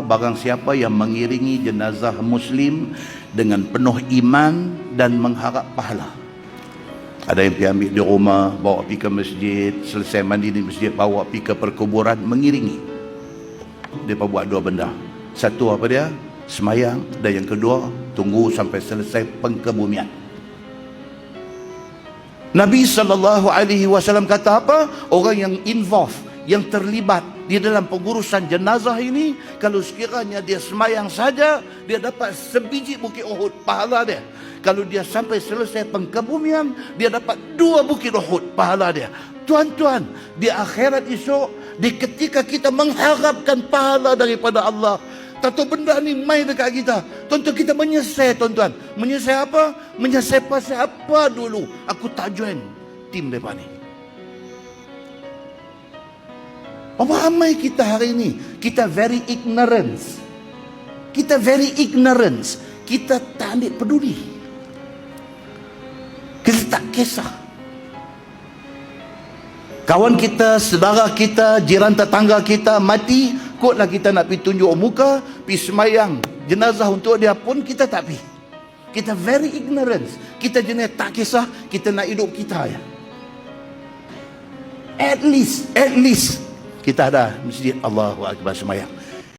Barang siapa yang mengiringi jenazah muslim dengan penuh iman dan mengharap pahala. Ada yang pergi ambil di rumah, bawa pergi ke masjid, selesai mandi di masjid, bawa pergi ke perkuburan, mengiringi. Dia buat dua benda. Satu apa dia? Semayang. Dan yang kedua, tunggu sampai selesai pengkebumian. Nabi SAW kata apa? Orang yang involved, yang terlibat di dalam pengurusan jenazah ini kalau sekiranya dia semayang saja dia dapat sebiji bukit Uhud pahala dia kalau dia sampai selesai pengkebumian dia dapat dua bukit Uhud pahala dia tuan-tuan di akhirat esok di ketika kita mengharapkan pahala daripada Allah Tato benda ni main dekat kita. Tuan-tuan kita menyesal tuan-tuan. Menyesal apa? Menyesal pasal apa dulu? Aku tak join tim depan ni. Apa ramai kita hari ini? Kita very ignorance. Kita very ignorance. Kita tak ambil peduli. Kita tak kisah. Kawan kita, saudara kita, jiran tetangga kita mati, kotlah kita nak pergi tunjuk muka, pergi semayang jenazah untuk dia pun kita tak pergi. Kita very ignorance. Kita jenis tak kisah, kita nak hidup kita ya. At least, at least kita ada masjid Allahu Akbar semayang.